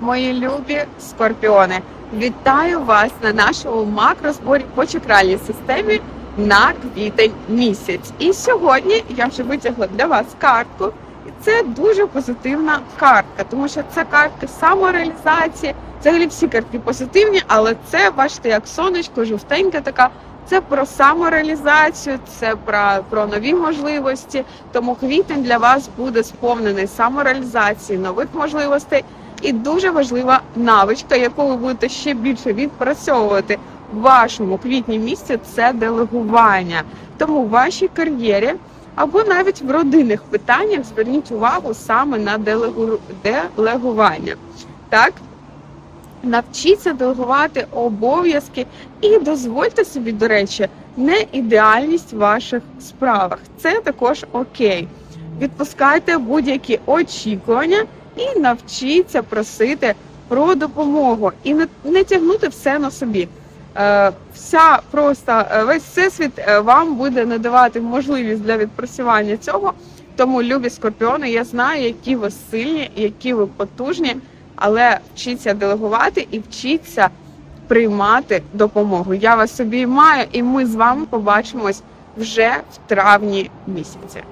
мої любі скорпіони! Вітаю вас на нашому макрозборі по чакральній системі на квітень місяць. І сьогодні я вже витягла для вас картку. І це дуже позитивна картка, тому що це картка самореалізації. Взагалі всі картки позитивні, але це, бачите, як сонечко, жовтенька така. Це про самореалізацію, це про, про нові можливості. Тому квітень для вас буде сповнений самореалізації, нових можливостей. І дуже важлива навичка, яку ви будете ще більше відпрацьовувати в вашому квітні місці, це делегування. Тому в вашій кар'єрі або навіть в родинних питаннях зверніть увагу саме на делегу- делегування. Так? Навчіться делегувати обов'язки і дозвольте собі, до речі, не ідеальність в ваших справах. Це також окей. Відпускайте будь-які очікування і навчіться просити про допомогу і не, не тягнути все на собі. Е, вся просто е, весь всесвіт е, вам буде надавати можливість для відпрацювання цього. Тому, любі скорпіони, я знаю, які ви сильні, які ви потужні, але вчіться делегувати і вчіться приймати допомогу. Я вас собі маю, і ми з вами побачимось вже в травні місяці.